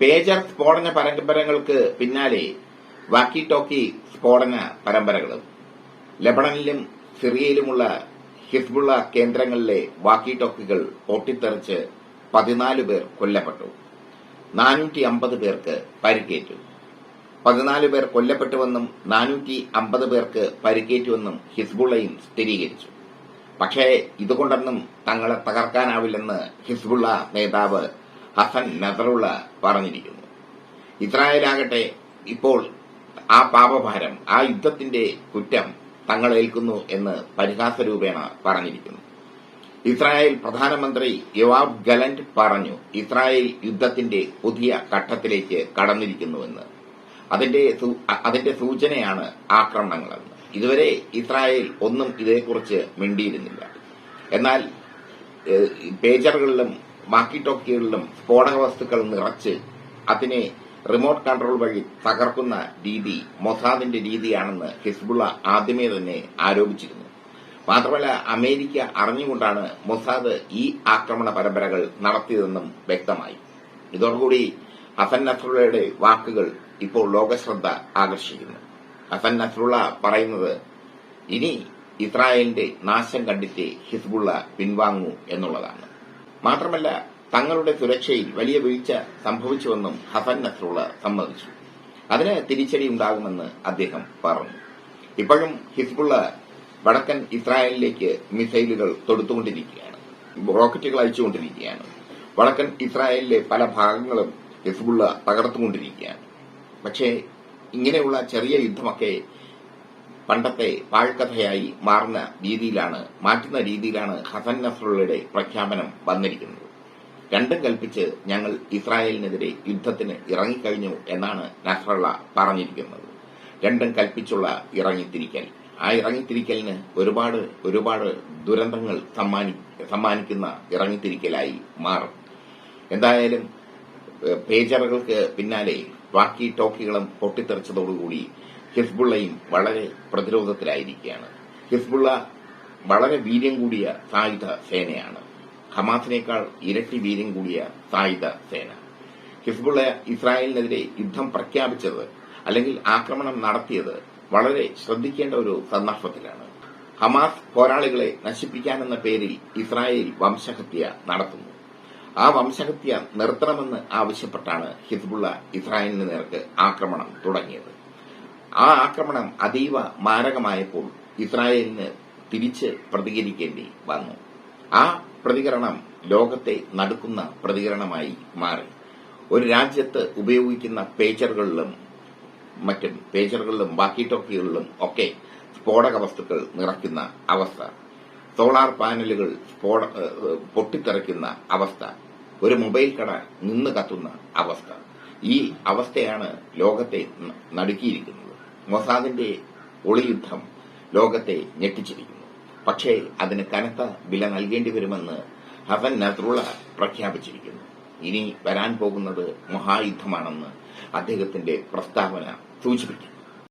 Pager സ്ഫോടന പരമ്പരകൾക്ക് പിന്നാലെ വാക്കി ടോക്കി സ്ഫോടന പരമ്പരകളും. ലബണനിലും സിറിയയിലുമുള്ള ഹിസ്ബുള്ള കേന്ദ്രങ്ങളിലെ വാക്കി ടോക്കികൾ പൊട്ടിത്തെറിച്ച് പതിനാല് പേർ കൊല്ലപ്പെട്ടു. നാനൂറ്റി അമ്പത് പേർക്ക് പരിക്കേറ്റു. പതിനാല് പേർ കൊല്ലപ്പെട്ടുവെന്നും നാനൂറ്റി അമ്പത് പേർക്ക് പരിക്കേറ്റുവെന്നും ഹിസ്ബുള്ളയും സ്ഥിരീകരിച്ചു. പക്ഷേ ഇതുകൊണ്ടൊന്നും തങ്ങളെ തകർക്കാനാവില്ലെന്ന് ഹിസ്ബുള്ള നേതാവ് ഹസൻ നസറുള്ള പറഞ്ഞിരിക്കുന്നു. ഇസ്രായേലാകട്ടെ ഇപ്പോൾ ആ പാപഭാരം ആ യുദ്ധത്തിന്റെ കുറ്റം തങ്ങൾ ഏൽക്കുന്നു എന്ന് പരിഹാസരൂപേണ പറഞ്ഞിരിക്കുന്നു. ഇസ്രായേൽ പ്രധാനമന്ത്രി യുവാബ് ഗലന്റ് പറഞ്ഞു ഇസ്രായേൽ യുദ്ധത്തിന്റെ പുതിയ ഘട്ടത്തിലേക്ക് കടന്നിരിക്കുന്നുവെന്ന്. അതിന്റെ അതിന്റെ സൂചനയാണ് ആക്രമണങ്ങളെന്ന്. ഇതുവരെ ഇസ്രായേൽ ഒന്നും ഇതേക്കുറിച്ച് മിണ്ടിയിരുന്നില്ല. എന്നാൽ പേജറുകളിലും വാക്കി ടോക്കികളിലും സ്ഫോടക വസ്തുക്കൾ നിറച്ച് അതിനെ റിമോട്ട് കൺട്രോൾ വഴി തകർക്കുന്ന രീതി മൊസാദിന്റെ രീതിയാണെന്ന് ഹിസ്ബുള്ള ആദ്യമേ തന്നെ ആരോപിച്ചിരുന്നു. മാത്രമല്ല അമേരിക്ക അറിഞ്ഞുകൊണ്ടാണ് മൊസാദ് ഈ ആക്രമണ പരമ്പരകൾ നടത്തിയതെന്നും വ്യക്തമായി. ഇതോടുകൂടി ഹസൻ നസ്രുള്ളയുടെ വാക്കുകൾ ഇപ്പോൾ ലോകശ്രദ്ധ ആകർഷിക്കുന്നു. ഹസൻ നസ്രുള്ള പറയുന്നത് ഇനി ഇസ്രായേലിന്റെ നാശം കണ്ടിട്ട് ഹിസ്ബുള്ള പിൻവാങ്ങൂ എന്നുള്ളതാണ്. മാത്രമല്ല തങ്ങളുടെ സുരക്ഷയിൽ വലിയ വീഴ്ച സംഭവിച്ചുവെന്നും ഹസൻ നസ്രുള്ള സമ്മതിച്ചു. അതിന് തിരിച്ചടി ഉണ്ടാകുമെന്ന് അദ്ദേഹം പറഞ്ഞു. ഇപ്പോഴും ഹിസ്ബുള്ള വടക്കൻ ഇസ്രായേലിലേക്ക് മിസൈലുകൾ തൊടുത്തുകൊണ്ടിരിക്കുകയാണ്. റോക്കറ്റുകൾ അയച്ചുകൊണ്ടിരിക്കുകയാണ് വടക്കൻ ഇസ്രായേലിലെ പല ഭാഗങ്ങളും ഹിസ്ബുള്ള തകർത്തുകൊണ്ടിരിക്കുകയാണ്. പക്ഷേ ഇങ്ങനെയുള്ള ചെറിയ യുദ്ധമൊക്കെ പണ്ടത്തെ പാഴ്കഥയായി മാറുന്ന രീതിയിലാണ് മാറ്റുന്ന രീതിയിലാണ് ഹസൻ നസ്രുള്ളയുടെ പ്രഖ്യാപനം വന്നിരിക്കുന്നത്. രണ്ടും കൽപ്പിച്ച് ഞങ്ങൾ ഇസ്രായേലിനെതിരെ യുദ്ധത്തിന് ഇറങ്ങിക്കഴിഞ്ഞു എന്നാണ് നസ്രള്ള പറഞ്ഞിരിക്കുന്നത്. രണ്ടും കൽപ്പിച്ചുള്ള ഇറങ്ങിത്തിരിക്കൽ. ആ ഇറങ്ങിത്തിരിക്കലിന് ഒരുപാട് ഒരുപാട് ദുരന്തങ്ങൾ സമ്മാനി സമ്മാനിക്കുന്ന ഇറങ്ങിത്തിരിക്കലായി മാറും. എന്തായാലും പേജറുകൾക്ക് പിന്നാലെ വാക്കി ടോക്കികളും പൊട്ടിത്തെറിച്ചതോടുകൂടി ഹിസ്ബുള്ളയും വളരെ പ്രതിരോധത്തിലായിരിക്കുകയാണ്. ഹിസ്ബുള്ള വളരെ വീര്യം കൂടിയ സായുധ സേനയാണ്. ഹമാസിനേക്കാൾ ഇരട്ടി വീര്യം കൂടിയ സായുധ സേന. ഹിസ്ബുള്ള ഇസ്രായേലിനെതിരെ യുദ്ധം പ്രഖ്യാപിച്ചത് അല്ലെങ്കിൽ ആക്രമണം നടത്തിയത് വളരെ ശ്രദ്ധിക്കേണ്ട ഒരു സന്ദർഭത്തിലാണ്. ഹമാസ് പോരാളികളെ നശിപ്പിക്കാനെന്ന പേരിൽ ഇസ്രായേൽ വംശഹത്യ നടത്തുന്നു. ആ വംശഹത്യ നിർത്തണമെന്ന് ആവശ്യപ്പെട്ടാണ് ഹിസ്ബുള്ള ഇസ്രായേലിന് നേർക്ക് ആക്രമണം തുടങ്ങിയത്. ആ ആക്രമണം അതീവ മാരകമായപ്പോൾ ഇസ്രായേലിന് തിരിച്ച് പ്രതികരിക്കേണ്ടി വന്നു. ആ പ്രതികരണം ലോകത്തെ നടക്കുന്ന പ്രതികരണമായി മാറി. ഒരു രാജ്യത്ത് ഉപയോഗിക്കുന്ന പേച്ചറുകളിലും മറ്റും പേച്ചറുകളിലും ബാക്കി ടോക്കികളിലും ഒക്കെ സ്ഫോടക വസ്തുക്കൾ നിറയ്ക്കുന്ന അവസ്ഥ. സോളാർ പാനലുകൾ പൊട്ടിത്തെറിക്കുന്ന അവസ്ഥ. ഒരു മൊബൈൽ കട നിന്ന് കത്തുന്ന അവസ്ഥ. ഈ അവസ്ഥയാണ് ലോകത്തെ നടുക്കിയിരിക്കുന്നത്. മൊസാദിന്റെ ഒളിയുദ്ധം ലോകത്തെ ഞെട്ടിച്ചിരിക്കുന്നു. പക്ഷേ അതിന് കനത്ത വില നൽകേണ്ടി വരുമെന്ന് ഹസൻ നസറുള്ള പ്രഖ്യാപിച്ചിരിക്കുന്നു. ഇനി വരാൻ പോകുന്നത് മഹായുദ്ധമാണെന്ന് അദ്ദേഹത്തിന്റെ പ്രസ്താവന സൂചിപ്പിക്കുന്നു.